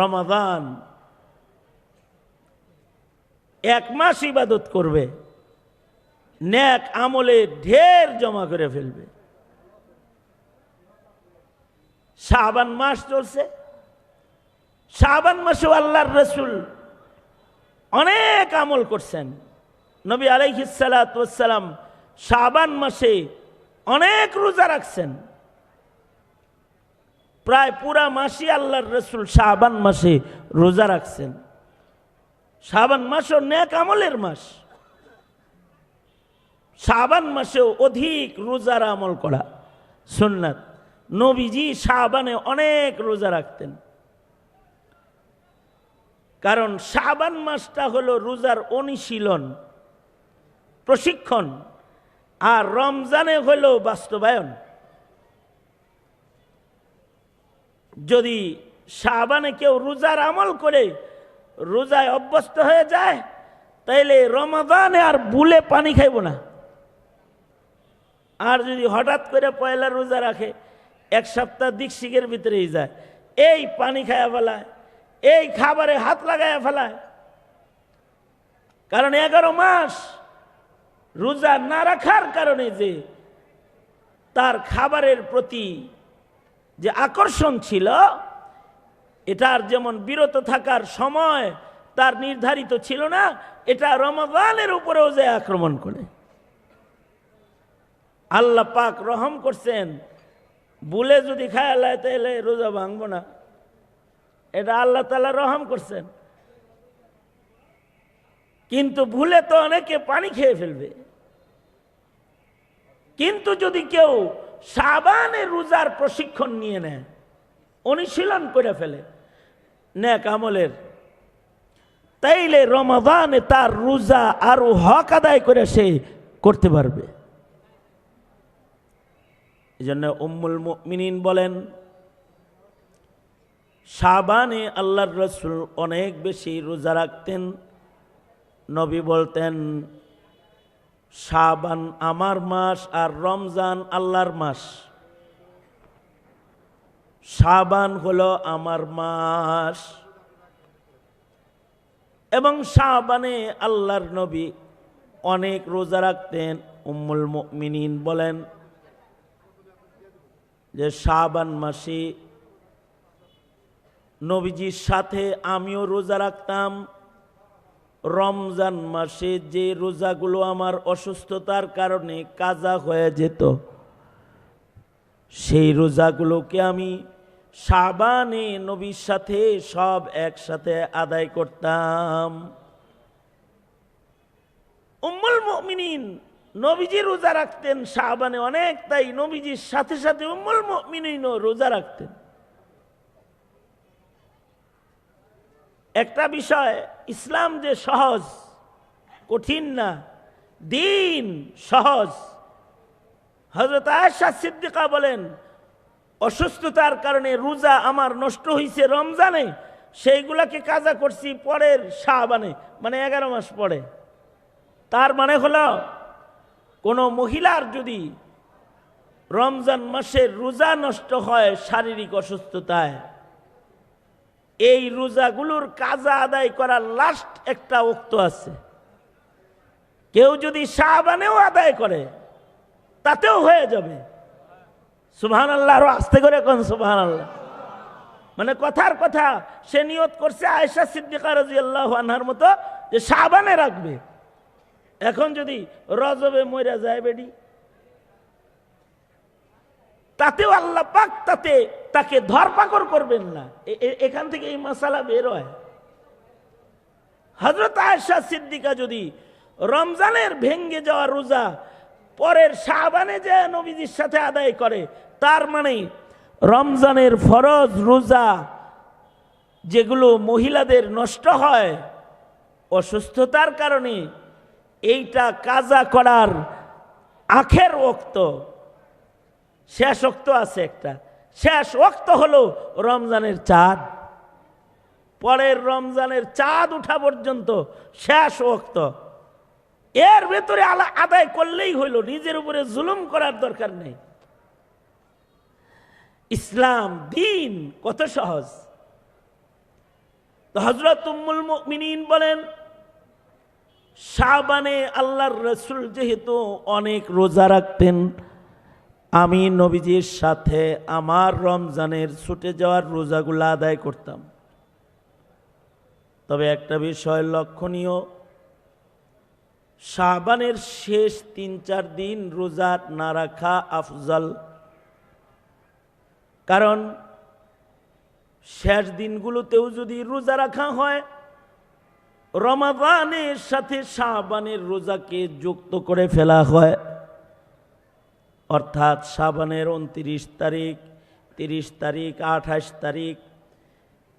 রমাদান। এক মাস ইবাদত করবে ন্যাক আমলে ঢের জমা করে ফেলবে। শাবান মাস চলছে। শাবান মাসেও আল্লাহর রসুল অনেক আমল করছেন। নবী আলাইহিসালাম শাবান মাসে অনেক রোজা রাখছেন। প্রায় পুরা মাসই আল্লাহর রসুল শাবান মাসে রোজা রাখছেন। শাবান মাসও নেক আমলের মাস। শাবান মাসেও অধিক রোজার আমল করা সুন্নাত। নবীজি শাবানে অনেক রোজা রাখতেন। কারণ শাবান মাসটা হলো রোজার অনুশীলন, প্রশিক্ষণ, আর রমজানে হলো বাস্তবায়ন। যদি শাবানে কেউ রোজার আমল করে, রোজায় অভ্যস্ত হয়ে যায়, তাইলে রমাদানে আর বুলে পানি খাইব না। আর যদি হঠাৎ করে পয়লা রোজা রাখে, এক সপ্তাহ দিকশিকের ভিতরেই যায়। এই পানি খায়া ফেলায়, এই খাবারে হাত লাগায়া ফেলায়। কারণ এগারো মাস রোজা না রাখার কারণে যে তার খাবারের প্রতি যে আকর্ষণ ছিল, এটার যেমন বিরত থাকার সময় তার নির্ধারিত ছিল না, এটা রমজানের উপরেও যে আক্রমণ করে। আল্লাহ পাক রহম করছেন বুলে যদি খায়ালায় তাহলে রোজা ভাঙবো না। এটা আল্লাহ তালা রহম করছেন। কিন্তু ভুলে তো অনেকে পানি খেয়ে ফেলবে। কিন্তু যদি কেউ সাবানের রোজার প্রশিক্ষণ নিয়ে নেয়। অনুশীলন করে ফেলে। নেক আমলের। তাইলে রমাদানে তার রোজা আরও হক আদায় করে সে করতে পারবে। এই জন্য উম্মুল মিনিন বলেন সাবানে আল্লাহর রসুল অনেক বেশি রোজা রাখতেন। নবী বলতেন শাবান আমার মাস আর রমজান আল্লাহর মাস। শাবান হলো আমার মাস। এবং শাবানে আল্লাহর নবী অনেক রোজা রাখতেন, উম্মুল মিনিন বলেন যে শাবান মাসে নবীজির সাথে আমিও রোজা রাখতাম রমজান মাসে যে রোজাগুলো আমার অসুস্থতার কারণে কাজা হয়ে যেত, সেই রোজাগুলোকে আমি সাবানে নবীর সাথে সব একসাথে আদায় করতাম। উম্মুল মুমিনিন নবীজি রোজা রাখতেন সাবানে অনেক, তাই নবীজির সাথে সাথে উম্মুল মুমিনিনও রোজা রাখতেন। একটা বিষয়, ইসলাম যে সহজ, কঠিন না, দিন সহজ। হজরত আয়সা সিদ্দিকা বলেন, অসুস্থতার কারণে রোজা আমার নষ্ট হয়েছে রমজানে, সেইগুলাকে কাজা করছি পরের শাহবানে মানে এগারো মাস পরে। তার মানে হলো, কোনো মহিলার যদি রমজান মাসের রোজা নষ্ট হয় শারীরিক অসুস্থতায় এই রোজাগুলোর কাজা আদায় করার লাস্ট একটা উক্ত আছে। কেউ যদি শাহবানেও আদায় করে, তাতেও হয়ে যাবে। সুবহান আল্লাহ আরও আস্তে করে কোন সুবহান আল্লাহ মানে কথার কথা, সে নিয়ত করছে আয়সা সিদ্দিকা রাজি আল্লাহ আনহার মতো যে শাহবানে রাখবে। এখন যদি রজবে মইরা যায় বেডি। তাতেও আল্লাহ পাক তাতে, তাকে ধরপাকড় করবেন না। এখান থেকে এই মশালা বের হয়। হজরত আয়সা সিদ্দিকা যদি রমজানের ভেঙ্গে যাওয়া রোজা পরের শাহবানে যে নবীজির সাথে আদায় করে, তার মানে রমজানের ফরজ রোজা যেগুলো মহিলাদের নষ্ট হয়, অসুস্থতার কারণে এইটা কাজা করার আখের ওক্ত। শেষ ওক্ত আছে একটা। শেষ ওক্ত হলো রমজানের চাঁদ। পরের রমজানের চাঁদ উঠা পর্যন্ত শেষ ওক্ত। এর ভেতরে আলা আদায় করলেই হইল নিজের উপরে জুলুম করার দরকার নেই। ইসলাম, দিন কত সহজ। হজরত মুমিনিন বলেন, শাবানে আল্লাহর রসুল যেহেতু অনেক রোজা রাখতেন আমি নবীজির সাথে আমার রমজানের ছুটে যাওয়ার রোজাগুলো আদায় করতাম। তবে একটা বিষয় লক্ষণীয়, শাবানের শেষ তিন চার দিন রোজা না রাখা আফজল। কারণ শেষ দিনগুলোতেও যদি রোজা রাখা হয়, রমাদানের সাথে শাবানের রোজাকে যুক্ত করে ফেলা হয়। অর্থাৎ শাবানের উনত্রিশ তারিখ, তিরিশ তারিখ, আঠাশ তারিখ,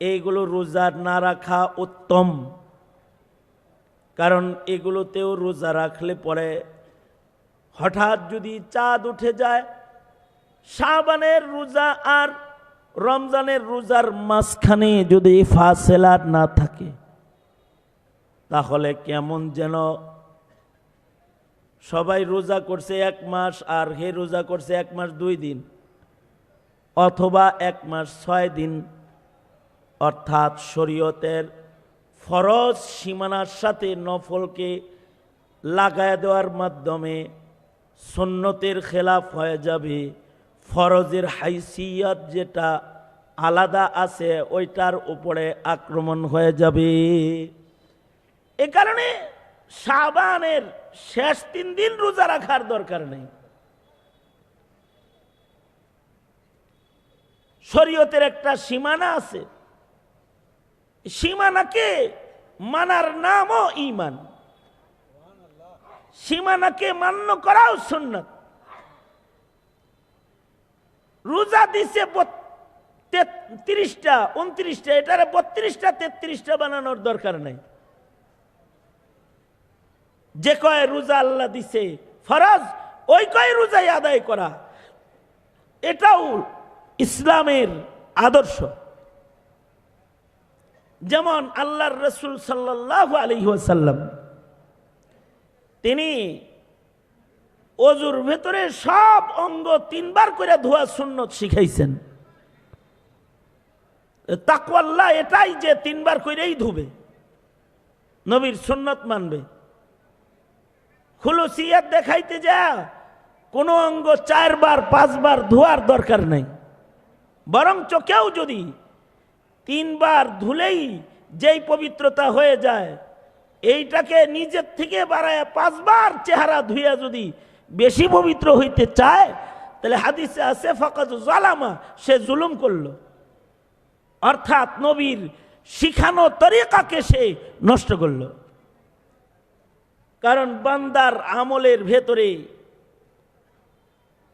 এইগুলো রোজা না রাখা উত্তম। কারণ এগুলোতেও রোজা রাখলে পরে হঠাৎ যদি চাঁদ উঠে যায় শাবানের রোজা আর রমজানের রোজার মাঝখানে যদি ফাসেলার না থাকে, তাহলে কেমন যেন সবাই রোজা করছে এক মাস আর হে রোজা করছে এক মাস দুই দিন, অথবা এক মাস ছয় দিন। অর্থাৎ শরীয়তের ফরজ সীমানার সাথে নফলকে লাগায় দেওয়ার মাধ্যমে সুন্নতের খেলাফ হয়ে যাবে। ফরজের হাইসিয়ত যেটা আলাদা আছে, ওইটার উপরে আক্রমণ হয়ে যাবে। এ কারণে শাবানের শেষ তিন দিন রোজা রাখার দরকার নেই। শরীয়তের একটা সীমানা আছে। সীমানাকে মানার নামও ইমান সীমানাকে মান্য করাও সুন্নত। রোজা দিছে তিরিশটা, উনত্রিশটা, এটারে বত্রিশটা, তেত্রিশটা বানানোর দরকার নেই। যে কয় রোজা আল্লাহ দিছে ফরজ, ওই কয় রোজাই আদায় করা। এটাও ইসলামের আদর্শ। যেমন আল্লাহর রসুল সাল্লাহ আলহিহাসাল্লাম তিনি অজুর ভেতরে সব অঙ্গ তিনবার করে ধোয়া সুন্নত শিখাইছেন। তাকওয়াল্লাহ এটাই যে তিনবার করেই ধুবে, নবীর সুন্নত মানবে। খুলুসিয়াত দেখাইতে যা, কোনো অঙ্গ চারবার, পাঁচবার ধোয়ার দরকার নেই। বরং চোখেও যদি তিনবার ধুলেই যেই পবিত্রতা হয়ে যায়, এইটাকে নিজের থেকে বাড়ায় পাঁচবার চেহারা ধুইয়া যদি বেশি পবিত্র হইতে চায়, তাহলে হাদিসে আছে ফকাত জালামা সে জুলুম করল। অর্থাৎ নবীর শিখানো তরিকাকে সে নষ্ট করল। কারণ বান্দার আমলের ভেতরে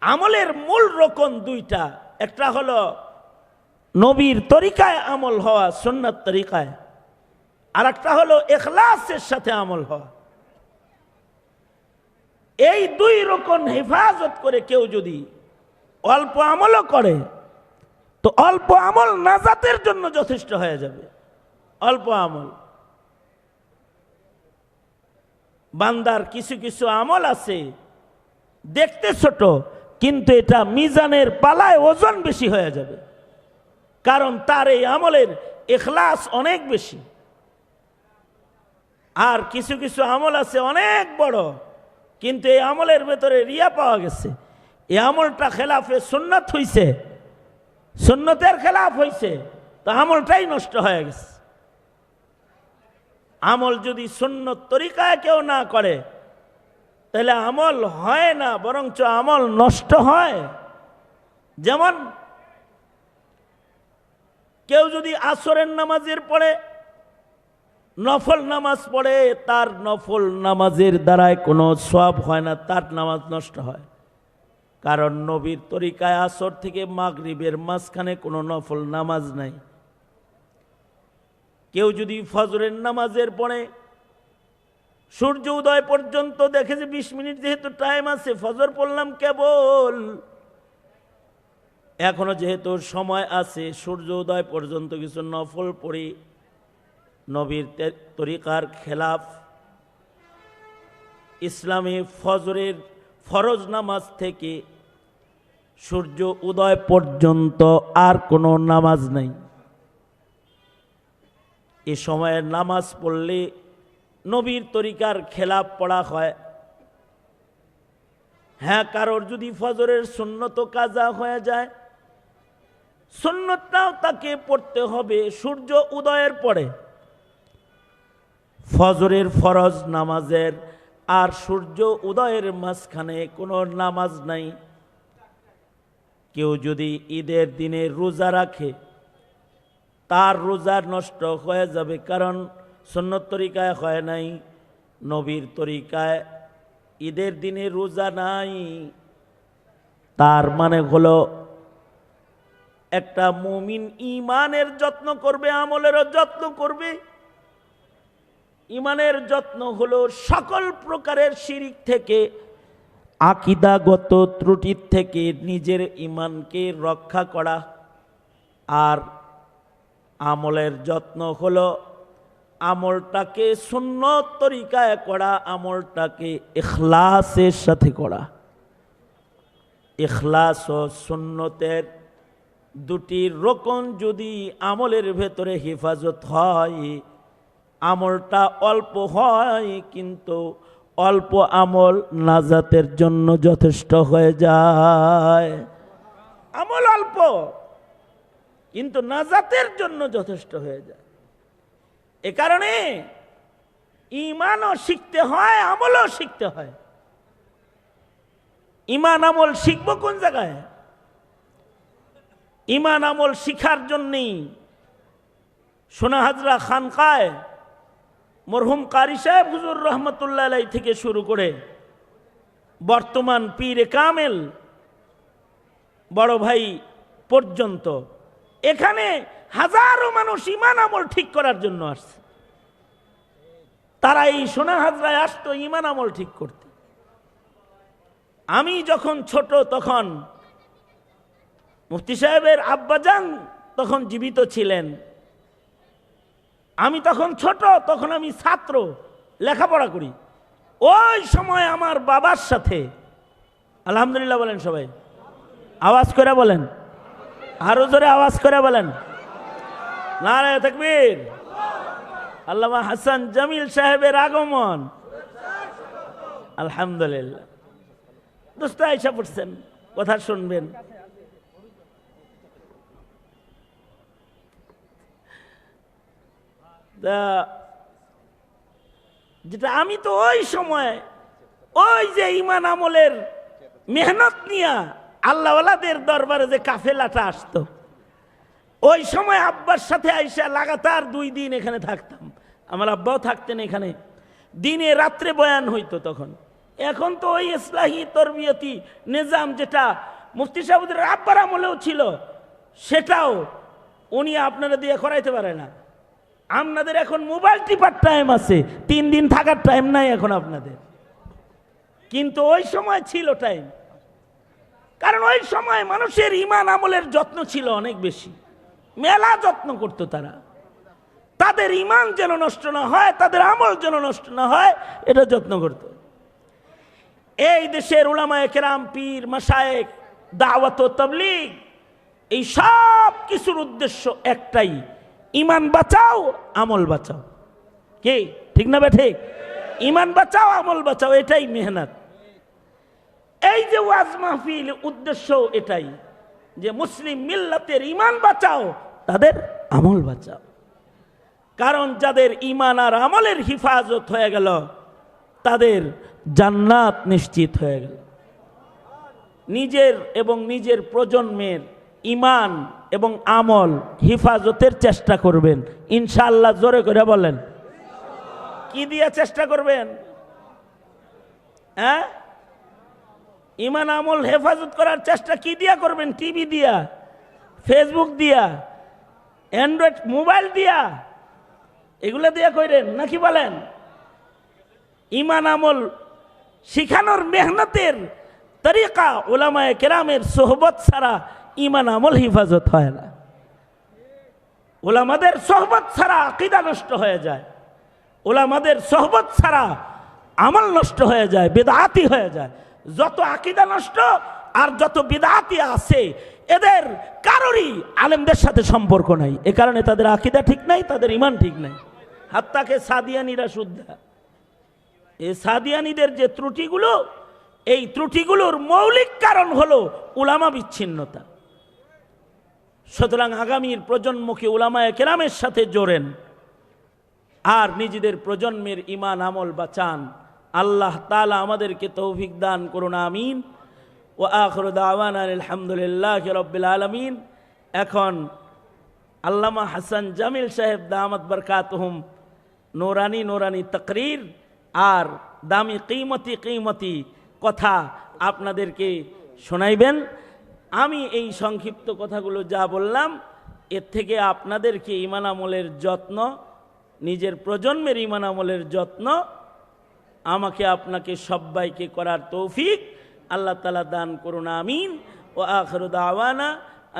আমলের মূল রকম দুইটা। একটা হলো নবীর তরিকায় আমল হওয়া, সুন্নত তরিকায়। আর একটা হলো এখলাসের সাথে আমল হওয়া। এই দুই রকম হেফাজত করে কেউ যদি অল্প আমলও করে, তো অল্প আমল নাজাতের জন্য যথেষ্ট হয়ে যাবে। অল্প আমল। বান্দার কিছু কিছু আমল আছে, দেখতে ছোট, কিন্তু এটা মিজানের পালায় ওজন বেশি হয়ে যাবে। কারণ তার এই আমলের এখলাস অনেক বেশি। আর কিছু কিছু আমল আছে অনেক বড়, কিন্তু এই আমলের ভেতরে রিয়া পাওয়া গেছে। এই আমলটা খেলাফে সুন্নত হইছে, সুন্নতের খেলাফ হইছে, তো আমলটাই নষ্ট হয়ে গেছে। আমল যদি শূন্য তরিকায় কেউ না করে, তাহলে আমল হয় না, বরঞ্চ আমল নষ্ট হয়। যেমন, কেউ যদি আসরের নামাজের পড়ে, নফল নামাজ পড়ে, তার নফল নামাজের দ্বারায় কোনো সব হয় না, তার নামাজ নষ্ট হয়। কারণ নবীর তরিকায় আসর থেকে মাগরিবের মাঝখানে কোনো নফল নামাজ নাই। কেউ যদি ফজরের নামাজের পড়ে সূর্য উদয় পর্যন্ত দেখে যে বিশ মিনিট যেহেতু টাইম আছে, ফজর পড়লাম কেবল। এখনও যেহেতু সময় আছে, সূর্য উদয় পর্যন্ত কিছু নফল পড়ি, নবীর তরিকার খেলাফ। ইসলামী ফজরের ফরজ নামাজ থেকে সূর্য উদয় পর্যন্ত আর কোনো নামাজ নাই। এ সময়ে নামাজ পড়লে নবীর তরিকার খেলাপ পড়া হয়। হ্যাঁ কারোর যদি ফজরের সুন্নত কাজা হয়ে যায়, সুন্নতটাও তাকে পড়তে হবে, সূর্য উদয়ের পরে। ফজরের ফরজ নামাজের আর সূর্য উদয়ের মাঝখানে কোনো নামাজ নাই। কেউ যদি ঈদের দিনে রোজা রাখে তার রোজা নষ্ট হয়ে যাবে, কারণ সন্ন্যত তরিকায় হয় নাই, নবীর তরিকায়। ঈদের দিনে রোজা নাই, তার মানে হলো একটা মুমিন ইমানের যত্ন করবে, আমলেরও যত্ন করবে। ইমানের যত্ন হলো সকল প্রকারের শিরিক থেকে, আকিদাগত ত্রুটির থেকে নিজের ইমানকে রক্ষা করা। আর আমলের যত্ন হলো আমলটাকে শূন্য তরিকায় করা, আমলটাকে এখলাসের সাথে করা। এখলাস ও সুন্নতের দুটি রোকন যদি আমলের ভেতরে হেফাজত হয়, আমলটা অল্প হয় কিন্তু অল্প আমল নাজাতের জন্য যথেষ্ট হয়ে যায়। আমল অল্প। কিন্তু নাজাতের জন্য যথেষ্ট হয়ে যায়। এ কারণে ইমানও শিখতে হয়, আমলও শিখতে হয়। ইমান আমল শিখব কোন জায়গায়? ইমান আমল শিখার জন্যই সোনা হাজরা খানকায় মরহুম কারি সাহেব হুজুর রহমতুল্লাহ থেকে শুরু করে বর্তমান পীরে কামেল বড় ভাই পর্যন্ত এখানে হাজারো মানুষ ইমান আমল ঠিক করার জন্য আসছে। তারা এই সোনা হাজরায় আসতো ইমান আমল ঠিক করতে। আমি যখন ছোট তখন মুফতি সাহেবের আব্বাজান তখন জীবিত ছিলেন। আমি তখন ছোট, তখন আমি ছাত্র, লেখাপড়া করি। ওই সময় আমার বাবার সাথে, আলহামদুলিল্লাহ বলেন সবাই, আওয়াজ করে বলেন। আরও জোরে আওয়াজ করে বলেন। নারায় তকবীর। আল্লামা হাসান জামিল সাহেবের আগমন। আলহামদুলিল্লাহ। দোস্ত আইসা পড়ছেন, কথা শুনবেন। যেটা আমি তো ওই সময়, ওই যে ইমান আমলের মেহনত নিয়া আল্লাহওয়ালাদের দরবারে যে কাফেলাটা আসতো, ওই সময় আব্বার সাথে আইসা লাগাতার দুই দিন এখানে থাকতাম। আমার আব্বাও থাকতেন এখানে। দিনে রাত্রে বয়ান হইতো তখন। এখন তো ওই ইসলাহি তরবিয়তি নিজাম যেটা মুফতি সাহেবদের আব্বার আমলেও ছিল, সেটাও উনি আপনারা দিয়ে করাইতে পারে না। আপনাদের এখন মোবাইল টিপার টাইম আছে, তিন দিন থাকার টাইম নাই এখন আপনাদের। কিন্তু ওই সময় ছিল টাইম। কারণ ওই সময় মানুষের ইমান আমলের যত্ন ছিল অনেক বেশি। মেলা যত্ন করতো তারা। তাদের ইমান যেন নষ্ট না হয়, তাদের আমল যেন নষ্ট না হয়, এটা যত্ন করত। এই দেশের উলামায়ে কেরাম, পীর মাসায়েক দাওয়াত তবলিগ, এই সব কিছুর উদ্দেশ্য একটাই, ইমান বাঁচাও, আমল বাঁচাও। কি? ঠিক না বে ঠিক? ইমান বাঁচাও, আমল বাঁচাও, এটাই মেহনত। এই যে ওয়াজ মাহফিল উদ্দেশ্য এটাই যে মুসলিম মিল্লাতের ইমান বাঁচাও, তাদের আমল বাঁচাও। কারণ যাদের ইমান আর আমলের হিফাজত হয়ে গেল, তাদের জান্নাত নিশ্চিত হয়ে গেল। নিজের এবং নিজের প্রজন্মের ইমান এবং আমল হিফাজতের চেষ্টা করবেন। ইনশাল্লাহ জোরে করে বলেন। কি দিয়ে চেষ্টা করবেন? হ্যাঁ? ইমান আমল হেফাজত করার চেষ্টা কি দিয়া করবেন? টিভি দিয়া, ফেসবুক দিয়া, অ্যান্ড্রয়েড মোবাইল দিয়া? এগুলো দিয়া কইরেন, নাকি বলেন? ইমান আমল শিখানোর মেহনতের তরিকা ওলামায় কেরামের সোহবত ছাড়া ইমান আমল হেফাজত হয় না। ওলামাদের সোহবত ছাড়া আকিদা নষ্ট হয়ে যায়। ওলামাদের সোহবত ছাড়া আমল নষ্ট হয়ে যায়, বেদাতি হয়ে যায়। যত আকিদা নষ্ট আর যত বিদাতি আছে, এদের কারোরই আলেমদের সাথে সম্পর্ক নাই। এ কারণে তাদের আকিদা ঠিক নাই, তাদের ইমান ঠিক নাই। হাত্তাকে সাদিয়ানিরা শুদ্ধা। এই সাদিয়ানিদের যে ত্রুটিগুলো, এই ত্রুটিগুলোর মৌলিক কারণ হলো উলামা বিচ্ছিন্নতা। সুতরাং আগামীর প্রজন্মকে উলামায় কেরামের সাথে জোরেন আর নিজেদের প্রজন্মের ইমান আমল বাঁচান। আল্লাহ তালা আমাদেরকে তৌফিক দান করুন, আমিন। ও আখর দাওয়ান আলহামদুলিল্লাহ রব্বিল আলমিন। এখন আল্লামা হাসান জামিল সাহেব দামাত বরকাতহুম, নোরানি নোরানি তকরির আর দামি কিমতি কিমতি কথা আপনাদেরকে শোনাইবেন। আমি এই সংক্ষিপ্ত কথাগুলো যা বললাম, এর থেকে আপনাদেরকে ইমান আমলের যত্ন, নিজের প্রজন্মের ইমান আমলের যত্ন আমাকে আপনাকে সবাইকে করার তৌফিক। আল্লাহ তালা দান করুন, আমিন। ও আখর দাওয়ানা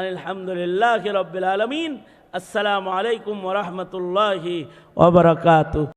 আলহামদুলিল্লাহ রবিল আলমিন। আসসালামু আলাইকুম ওরহমতুল্লাহি ওবরাকাতু